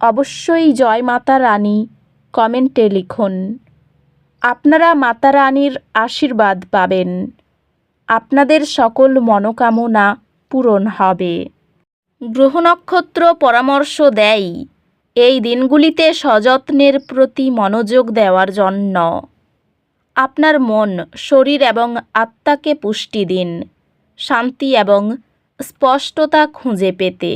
অবশ্যই জয় মাতা রানী, কমেন্টে লিখুন। আপনারা মাতা রানীর আশীর্বাদ পাবেন। আপনাদের সকল মনোকামনা পূরণ হবে। গ্রহ নক্ষত্র পরামর্শ দেয়, এই দিনগুলিতে সযত্নের প্রতি মনোযোগ দেওয়ার জন্য। আপনার মন, শরীর এবং আত্মাকে পুষ্টি দিন, শান্তি এবং স্পষ্টতা খুঁজে পেতে।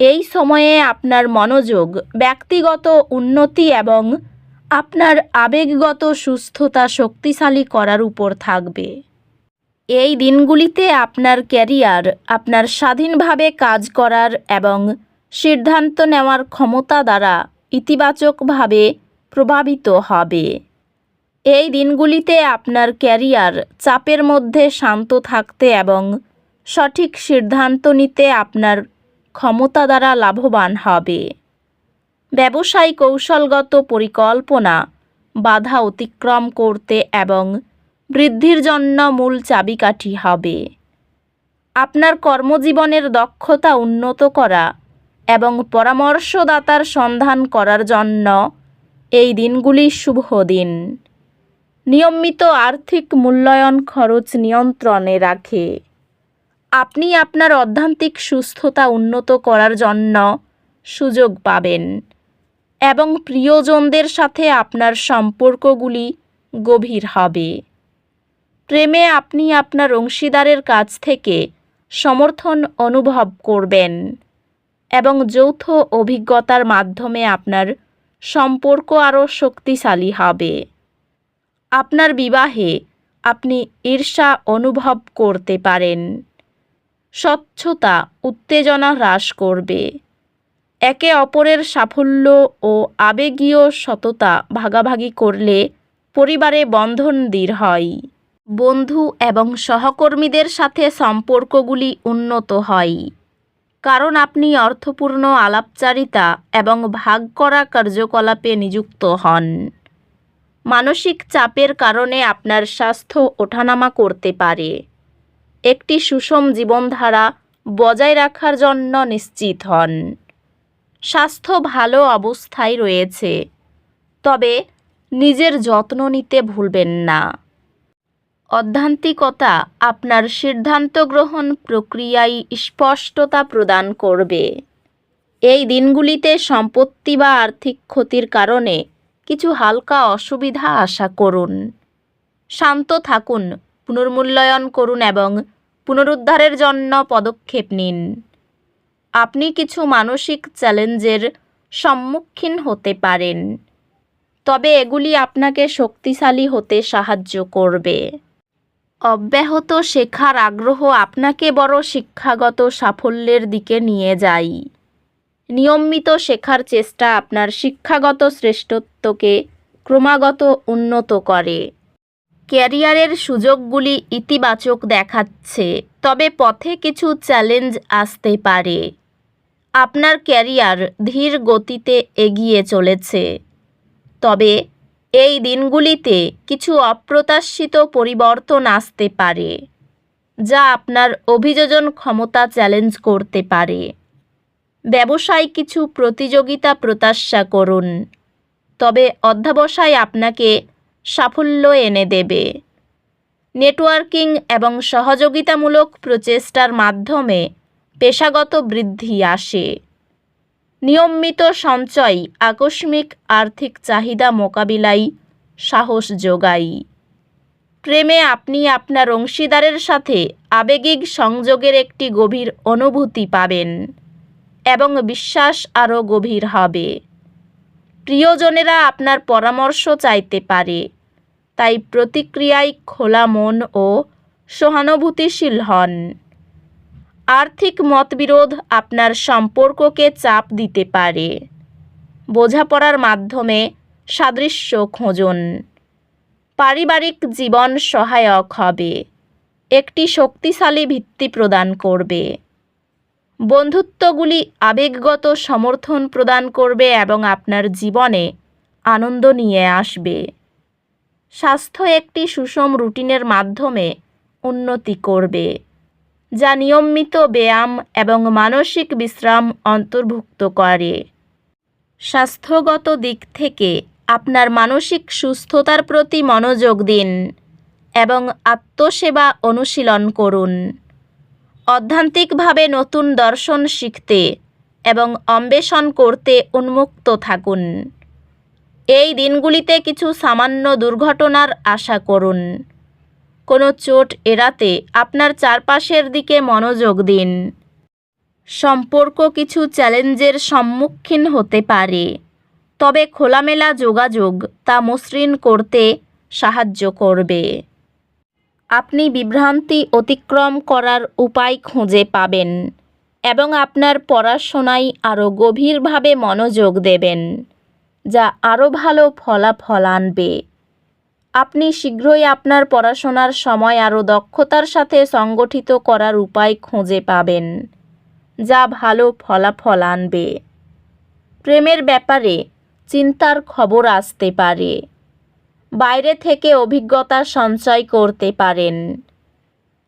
এই সময়ে আপনার মনোযোগ, ব্যক্তিগত উন্নতি এবং আপনার আবেগগত সুস্থতা শক্তিশালী করার উপর থাকবে। এই দিনগুলিতে আপনার ক্যারিয়ার, আপনার স্বাধীনভাবে কাজ করার এবং সিদ্ধান্ত নেওয়ার ক্ষমতা দ্বারা ইতিবাচকভাবে প্রভাবিত হবে। এই দিনগুলিতে আপনার ক্যারিয়ার চাপের মধ্যে শান্ত থাকতে এবং সঠিক সিদ্ধান্ত নিতে আপনার ক্ষমতা দ্বারা লাভবান হবে। ব্যবসায়ী কৌশলগত পরিকল্পনা, বাধা অতিক্রম করতে এবং বৃদ্ধির জন্য মূল চাবিকাঠি হবে। আপনার কর্মজীবনের দক্ষতা উন্নত করা এবং পরামর্শদাতার সন্ধান করার জন্য এই দিনগুলি শুভ দিন। নিয়মিত আর্থিক মূল্যায়ন খরচ নিয়ন্ত্রণে রাখে। আপনি আপনার অধ্যান্তিক সুস্থতা উন্নত করার জন্য সুযোগ পাবেন এবং প্রিয়জনদের সাথে আপনার সম্পর্কগুলি গভীর হবে। প্রেমে আপনি আপনার অংশীদারের কাছ থেকে সমর্থন অনুভব করবেন এবং যৌথ অভিজ্ঞতার মাধ্যমে আপনার সম্পর্ক আরও শক্তিশালী হবে। আপনার বিবাহে আপনি ঈর্ষা অনুভব করতে পারেন। স্বচ্ছতা, উত্তেজনা হ্রাস করবে। একে অপরের সাফল্য ও আবেগীয় সততা ভাগাভাগি করলে পরিবারে বন্ধন দৃঢ় হয়। বন্ধু এবং সহকর্মীদের সাথে সম্পর্কগুলি উন্নত হয়। কারণ আপনি অর্থপূর্ণ আলাপচারিতা এবং ভাগ করা কার্যকলাপে নিযুক্ত হন। মানসিক চাপের কারণে আপনার স্বাস্থ্য ওঠানামা করতে পারে। একটি সুষম জীবনধারা বজায় রাখার জন্য নিশ্চিত হন। স্বাস্থ্য ভালো অবস্থায় রয়েছে, তবে নিজের যত্ন নিতে ভুলবেন না। অধ্যান্তিকতা আপনার সিদ্ধান্ত গ্রহণ প্রক্রিয়ায় স্পষ্টতা প্রদান করবে। এই দিনগুলিতে সম্পত্তি বা আর্থিক ক্ষতির কারণে কিছু হালকা অসুবিধা আশা করুন। শান্ত থাকুন, পুনর্মূল্যায়ন করুন এবং পুনরুদ্ধারের জন্য পদক্ষেপ নিন। আপনি কিছু মানসিক চ্যালেঞ্জের সম্মুখীন হতে পারেন, তবে এগুলি আপনাকে শক্তিশালী হতে সাহায্য করবে। অব্যাহত শেখার আগ্রহ আপনাকে বড় শিক্ষাগত সাফল্যের দিকে নিয়ে যায়। নিয়মিত শেখার চেষ্টা আপনার শিক্ষাগত শ্রেষ্ঠত্বকে ক্রমাগত উন্নত করে। ক্যারিয়ারের সুযোগগুলি ইতিবাচক দেখাচ্ছে, তবে পথে কিছু চ্যালেঞ্জ আসতে পারে। আপনার ক্যারিয়ার ধীর গতিতে এগিয়ে চলেছে, তবে এই দিনগুলিতে কিছু অপ্রত্যাশিত পরিবর্তন আসতে পারে, যা আপনার অভিযোজন ক্ষমতা চ্যালেঞ্জ করতে পারে। ব্যবসায় কিছু প্রতিযোগিতা প্রত্যাশা করুন, তবে অধ্যাবসায় আপনাকে সাফল্য এনে দেবে। নেটওয়ার্কিং এবং সহযোগিতামূলক প্রচেষ্টার মাধ্যমে পেশাগত বৃদ্ধি আসে। নিয়মিত সঞ্চয়, আকস্মিক আর্থিক চাহিদা মোকাবিলায় সাহস যোগায় প্রেমে আপনি আপনার অংশীদারের সাথে আবেগিক সংযোগের একটি গভীর অনুভূতি পাবেন এবং বিশ্বাস আরও গভীর হবে। প্রিয়জনেরা আপনার পরামর্শ চাইতে পারে। তাই প্রতিক্রিয়ায় খোলা মন ও সহানুভূতিশীল হন। আর্থিক মতবিরোধ আপনার সম্পর্ককে চাপ দিতে পারে। বোঝাপড়ার মাধ্যমে সাদৃশ্য খোঁজুন। পারিবারিক জীবন সহায়ক হবে। একটি শক্তিশালী ভিত্তি প্রদান করবে। বন্ধুত্বগুলি আবেগগত সমর্থন প্রদান করবে এবং আপনার জীবনে আনন্দ নিয়ে আসবে। স্বাস্থ্য একটি সুষম রুটিনের মাধ্যমে উন্নতি করবে, যা নিয়মিত ব্যায়াম এবং মানসিক বিশ্রাম অন্তর্ভুক্ত করে। স্বাস্থ্যগত দিক থেকে আপনার মানসিক সুস্থতার প্রতি মনোযোগ দিন এবং আত্মসেবা অনুশীলন করুন। অধ্যান্তিকভাবে নতুন দর্শন শিখতে এবং অন্বেষণ করতে উন্মুক্ত থাকুন। এই দিনগুলিতে কিছু সামান্য দুর্ঘটনার আশা করুন। কোনো চোট এড়াতে আপনার চারপাশের দিকে মনোযোগ দিন। সম্পর্ক কিছু চ্যালেঞ্জের সম্মুখীন হতে পারে, তবে খোলামেলা যোগাযোগ তা মসৃণ করতে সাহায্য করবে। আপনি বিভ্রান্তি অতিক্রম করার উপায় খুঁজে পাবেন এবং আপনার পড়াশোনায় আরও গভীরভাবে মনোযোগ দেবেন। যা আরও ভালো ফলাফল আনবে। আপনি শীঘ্রই আপনার পড়াশোনার সময় আরও দক্ষতার সাথে সংগঠিত করার উপায় খুঁজে পাবেন, যা ভালো ফলাফল আনবে। প্রেমের ব্যাপারে চিন্তার খবর আসতে পারে, বাইরে থেকে অভিজ্ঞতা সঞ্চয় করতে পারেন।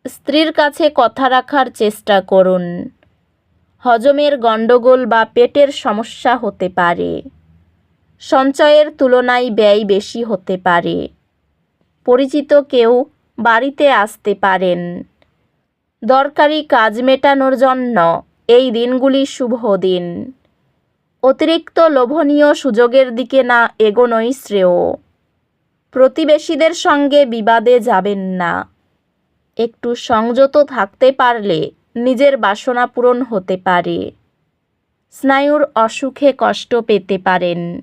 স্ত্রীর কাছে কথা রাখার চেষ্টা করুন, হজমের গণ্ডগোল বা পেটের সমস্যা হতে পারে। সঞ্চয়ের তুলনায় ব্যয় বেশি হতে পারে। পরিচিত কেউ বাড়িতে আসতে পারেন। দরকারি কাজ মেটানোর জন্য এই দিনগুলি শুভ দিন। অতিরিক্ত লোভনীয় সুযোগের দিকে না এগোনোই শ্রেয়। প্রতিবেশীদের সঙ্গে বিবাদে যাবেন না। একটু সংযত থাকতে পারলে নিজের বাসনা পূরণ হতে পারে। স্নায়ুর অসুখে কষ্ট পেতে পারেন।